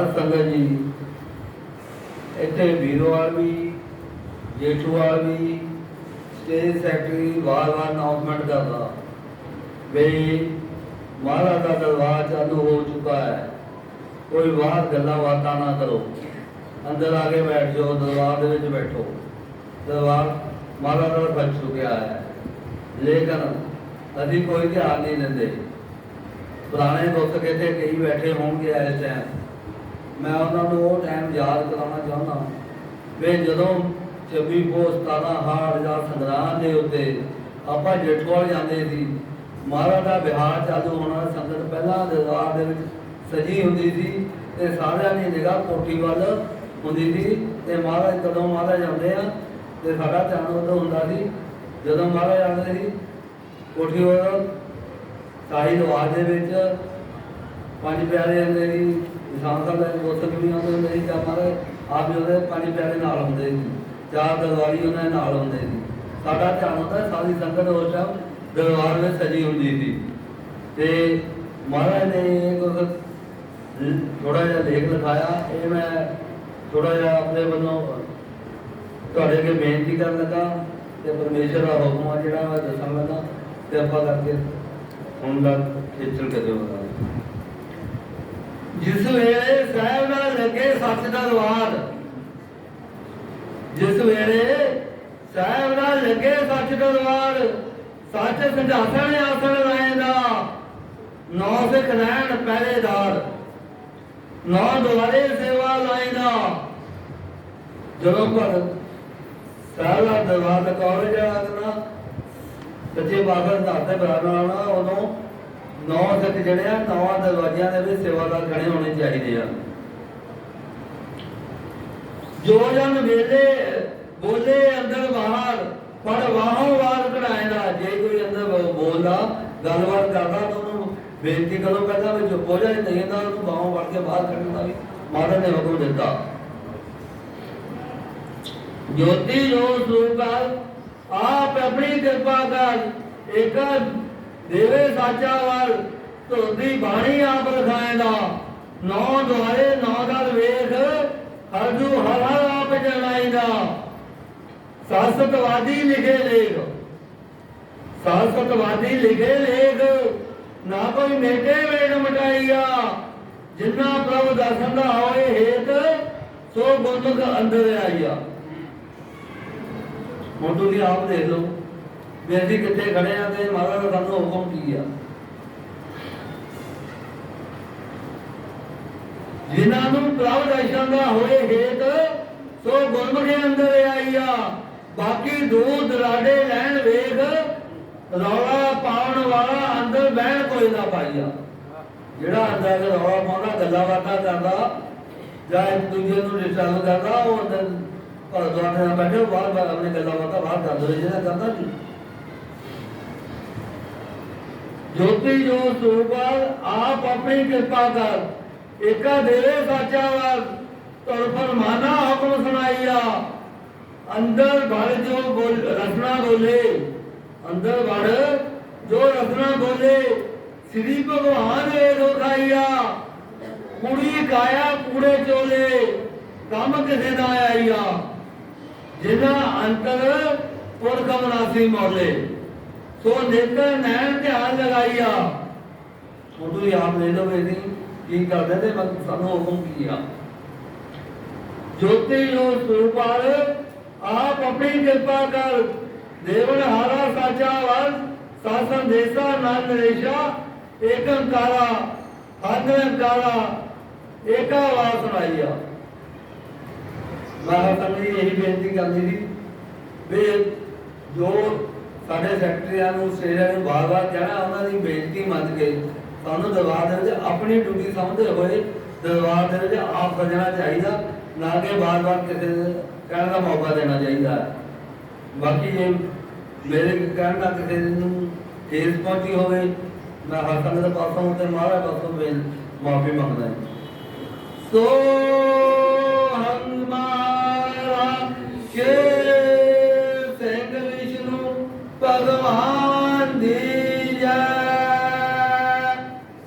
ਹਰ ਸੰਗਤ ਜੀ ਇੱਥੇ ਵੀਰਵਾਲ ਵੀ ਜੇਠੂਵਾਲ ਵੀ ਸਟੇਜ ਸੈਕਟਰੀ ਵਾਰ-ਵਾਰ ਅਨਾਉਂਸਮੈਂਟ ਕਰਦਾ ਵੀ ਮਹਾਰਾਜ ਦਾ ਦਰਬਾਰ ਚਾਲੂ ਹੋ ਚੁੱਕਾ ਹੈ ਕੋਈ ਬਾਹਰ ਗੱਲਾਂ ਬਾਤਾਂ ਨਾ ਕਰੋ ਅੰਦਰ ਆ ਕੇ ਬੈਠ ਜਾਓ ਦਰਬਾਰ ਦੇ ਵਿੱਚ ਬੈਠੋ ਦਰਬਾਰ ਮਹਾਰਾਜ ਦਾ ਬਣ ਚੁੱਕਿਆ ਹੈ ਲੇਕਿਨ ਅਸੀਂ ਕੋਈ ਧਿਆਨ ਨਹੀਂ ਦਿੰਦੇ ਪੁਰਾਣੇ ਦੋਸਤ ਕਹਿੰਦੇ ਕਈ ਬੈਠੇ ਹੋਣਗੇ ਇਸ ਟਾਈਮ ਮੈਂ ਉਹਨਾਂ ਨੂੰ ਉਹ ਟਾਈਮ ਯਾਦ ਕਰਾਉਣਾ ਚਾਹੁੰਦਾ ਵੀ ਜਦੋਂ 26 ਪੋਸ 17 ਹਾੜ ਜਾਂ ਸੰਗਰਾਮ ਦੇ ਉੱਤੇ ਆਪਾਂ ਜੇਠਵਾਲ ਜਾਂਦੇ ਸੀ, ਮਹਾਰਾਜ ਦਾ ਵਿਹਾਰ ਚਾਲੂ ਹੋਣਾ, ਸੰਗਤ ਪਹਿਲਾਂ ਦਰਬਾਰ ਦੇ ਵਿੱਚ ਸਜੀ ਹੁੰਦੀ ਸੀ ਤੇ ਸਾਰਿਆਂ ਦੀ ਨਿਗਾਹ ਕੋਠੀ ਵੱਲ ਹੁੰਦੀ ਸੀ ਤੇ ਮਹਾਰਾਜ ਕਦੋਂ ਮਹਾਰਾਜ ਆਉਂਦੇ ਆ ਤੇ ਸਾਡਾ ਧਿਆਨ ਉਦੋਂ ਹੁੰਦਾ ਸੀ, ਜਦੋਂ ਮਹਾਰਾਜ ਆਉਂਦੇ ਸੀ, ਕੋਠੀ ਵੱਲ ਸਾਈ ਦਰਬਾਰ ਦੇ ਵਿੱਚ ਪੰਜ ਪਿਆਰੇ ਹੁੰਦੇ ਸੀ ਨਿਸ਼ਾਨ ਸਾਹਿਬ ਦੇ ਦੋਸਤ ਵੀ ਆਉਂਦੇ ਹੁੰਦੇ ਸੀ ਜਾਂ ਆਪ ਵੀ ਉਹਦੇ ਪੰਜ ਪਿਆਰੇ ਨਾਲ ਹੁੰਦੇ ਸੀ। ਚਾਰ ਦਰਬਾਰੀ ਉਹਨਾਂ ਦੇ ਨਾਲ ਹੁੰਦੇ ਸੀ। ਸਾਡਾ ਧਿਆਨ ਹੁੰਦਾ ਸਾਰੀ ਸੰਗਤ ਉਸ ਟਾਈਮ ਦਰਬਾਰ ਵਿੱਚ ਸਜੀ ਹੁੰਦੀ ਸੀ। ਤੇ ਮਹਾਰਾਜ ਨੇ ਇੱਕ ਥੋੜਾ ਜਿਹਾ ਲੇਖ ਲਿਖਾਇਆ, ਇਹ ਮੈਂ ਥੋੜਾ ਜਿਹਾ ਆਪਣੇ ਵੱਲੋਂ ਤੁਹਾਡੇ ਅੱਗੇ ਬੇਨਤੀ ਕਰਨ ਲੱਗਾ ਤੇ ਪਰਮੇਸ਼ਰ ਦਾ ਹੁਕਮ ਆ ਜਿਹੜਾ ਦੱਸਣ ਲੱਗਾ ਤੇ ਆਪਾਂ ਕਰਕੇ ਹੁਣ ਦਾ ਖੇਚਲ ਕਦੇ ਜਿਸ ਵੇਲੇ ਸਾਹਿਬ ਨਾਲ ਲੱਗੇ ਸੱਚ ਦਾ ਦਰਬਾਰ ਜਿਸ ਵੇਲੇ ਸਾਹਿਬ ਲੱਗੇ ਸੱਚ ਦਾ ਦਰਬਾਰ ਸੱਚ ਸੰਧਾਸਣ ਆਸਣ ਲਾਏਗਾ ਨੌ ਸਿੱਖ ਰਹਿਣ ਪਹਿਰੇਦਾਰ, ਨੌ ਦੁਆਰੇ ਸੇਵਾ ਲਾਏਗਾ ਜਦੋਂ ਭਰ ਸਾਹਿਬ ਦਾ ਦਰਬਾਰ ਦਾ ਕਾਲਜ ਆਣਾ ਸੱਚੇ ਬਾਬਰ ਦਾ ਹੱਥੇ ਬਰਾਬਰ ਆਣਾ ਉਦੋਂ ਨੌ ਸਿੱਖ ਜਿਹੜੇ ਆ, ਨੌਵਾਂ ਦਰਵਾਜ਼ਿਆਂ ਦੇ ਵਿੱਚ ਸੇਵਾਦਾਰ ਖੜੇ ਹੋਣੇ ਚਾਹੀਦੇ ਆ। ਜੋ ਜਨ ਵੇਲੇ ਬੋਲੇ ਅੰਦਰ ਬਾਹਰ, ਪਰ ਵਾਹੋਂ ਵਾਰ ਕਢਾਏਗਾ ਜੇ ਕੋਈ ਅੰਦਰ ਬੋਲਦਾ, ਗੱਲਬਾਤ ਕਰਦਾ ਤਾਂ ਉਹਨੂੰ ਬੇਨਤੀ ਕਰੋ ਕਹਿੰਦਾ ਵੀ ਚੁੱਪ ਹੋ ਜਾਏ, ਨਹੀਂ ਤਾਂ ਉਹਨੂੰ ਬਾਹੋਂ ਵੜ ਕੇ ਬਾਹਰ ਕੱਢਣ ਦਾ ਵੀ ਮਹਾਰਾਜ ਨੇ ਹੁਕਮ ਦਿੱਤਾ। ਜੋਤੀ ਜੋ ਸਰੂਪਾਲ ਆਪ ਆਪਣੀ ਕਿਰਪਾ ਕਰ ਇੱਕ ਦੇਵੇ ਸਾਚਾ ਵਾਲ ਧੋਦੀ ਬਾਣੀ ਆਪ ਰਖਾਏਗਾ ਨੌ ਦੁਆਰੇ ਨੌ ਦਲ ਵੇਖ ਹਰਜੂ ਹਰ ਹਰ ਆਪ ਜਣਾਏਗਾ ਸਾਸਤਵਾਦੀ ਲਿਖੇ ਲੇਖ। ਸਾਸਤਵਾਦੀ ਲਿਖੇ ਲੇਖ, ਨਾ ਕੋਈ ਮੇਟੇ ਵੇੜ ਮਟਾਈਆ ਜਿੰਨਾ ਪ੍ਰਭ ਦਰਸ਼ਨ ਦਾ ਹੋਏ ਹੇਤ, ਸੋ ਗੁਰਮੁਖ ਅੰਦਰ ਆਈਆ ਹੁਣ ਤੁਸੀਂ ਆਪ ਦੇਖ ਲਓ। ਵੀ ਅਸੀਂ ਕਿੱਥੇ ਖੜੇ ਆ ਤੇ ਮਹਾਰਾਜ ਦਾ ਸਾਨੂੰ ਹੁਕਮ ਕੀ ਆ? ਜਿਨ੍ਹਾਂ ਨੂੰ ਪ੍ਰਭ ਦਰਸ਼ਨ ਦਾ ਹੋਏ ਹੇਤ, ਸੋ ਗੁਰਮੁਖੇ ਅੰਦਰ ਆਈਆ ਬਾਕੀ ਦੂਰ ਦਰਾਡੇ ਲੈਣ ਵੇਖ, ਰੌਲਾ ਪਾਉਣ ਵਾਲਾ ਅੰਦਰ ਬਹਿਣ ਕੋਈ ਨਾ ਪਾਈਆ ਜਿਹੜਾ ਅੰਦਰ ਰੌਲਾ ਪਾਉਂਦਾ, ਗੱਲਾਂ ਬਾਤਾਂ ਕਰਦਾ, ਜਾਂ ਇੱਕ ਦੂਜੇ ਨੂੰ ਡਿਸਟਰਬ ਕਰਦਾ, ਉਹ ਅੰਦਰ ਪਰ ਦੁਆਰੇ ਨਾਲ ਬੈਠੇ ਬਾਹਰ ਬਾਹਰ ਆਪਣੇ ਗੱਲਾਂ ਬਾਤਾਂ ਬਾਹਰ ਕਰਦੇ ਜਿਹੜਾ ਕਰਦਾ ਨਹੀਂ। ਜੋਤੀ ਜੋ ਸਰੂਪਾਲ ਆਪ ਆਪਣੀ ਕਿਰਪਾ ਕਰ ਏਕਾ ਦੇਵੇ ਸਾਚਾ ਵਾਰ ਤੁਰ ਫਰਮਾਨਾ ਹੁਕਮ ਸੁਣਾਈਆ ਅੰਦਰ ਵੜ ਜੋ ਬੋਲ ਰਸਨਾ ਬੋਲੇ ਅੰਦਰ ਵੜ ਜੋ ਰਸਨਾ ਬੋਲੇ ਸ੍ਰੀ ਭਗਵਾਨ ਏ ਰੋਖਾਈਆ ਕੁੜੀ ਕਾਇਆ ਕੂੜੇ ਚੋਲੇ ਕੰਮ ਕਿਸੇ ਦਾ ਆਈਆ ਜਿਨ੍ਹਾਂ ਅੰਤਰ ਪੁਰਖ ਮਨਾਸੀ ਮੌਲੇ ਸੋ ਨੇਤਰ ਨੈਣ ਧਿਆਨ ਲਗਾਈਆ। ਉਹ ਤੁਸੀਂ ਆਪ ਲੈ ਲਓ ਇਹਦੀ ਕੀ ਕਰਦੇ ਤੇ ਮੈਂ ਸਾਨੂੰ ਹੁਕਮ ਕੀਆ ਜੋਤੀ ਜੋ ਸਰੂਪਾਲ ਆਪ ਆਪਣੀ ਕਿਰਪਾ ਕਰ। ਦੇਵਨ ਹਾਰਾ ਸਾਚਾ ਵਰ ਸਾਸਨ ਦੇਸਾ ਨੰਦ ਰੇਸ਼ਾ ਏਕੰਕਾਰਾ ਅਨੰਕਾਰਾ ਏਕਾ ਵਾਸ ਸੁਣਾਈਆ ਮੈਂ ਤੁਹਾਨੂੰ ਇਹੀ ਬੇਨਤੀ ਕਰਨੀ ਸੀ ਵੀ ਜੋ ਸਾਡੇ ਸੈਕਟਰੀਆਂ ਨੂੰ ਸਟੇਜਾਂ ਨੂੰ ਵਾਰ-ਵਾਰ ਕਹਿਣਾ, ਉਹਨਾਂ ਦੀ ਬੇਇੱਜ਼ਤੀ ਮੰਨ ਕੇ ਸਾਨੂੰ ਦਰਬਾਰ ਦੇ ਵਿੱਚ ਆਪਣੀ ਡਿਊਟੀ ਸਮਝਦੇ ਹੋਏ ਦਰਬਾਰ ਦੇ ਵਿੱਚ ਆਪ ਸਜਣਾ ਚਾਹੀਦਾ, ਨਾ ਕਿ ਵਾਰ-ਵਾਰ ਕਿਸੇ ਕਹਿਣ ਦਾ ਮੌਕਾ ਦੇਣਾ ਚਾਹੀਦਾ। ਬਾਕੀ ਜੇ ਮੇਰੇ ਕਹਿਣ ਦਾ ਕਿਸੇ ਨੂੰ ਠੇਸ ਪਹੁੰਚੀ ਹੋਵੇ, ਮੈਂ ਹਰ ਸੰਗਤ ਦੇ ਪਾਸੋਂ ਤੇ ਮਹਾਰਾਜ ਪਾਸੋਂ ਮਾਫੀ ਮੰਗਦਾ ਸੋ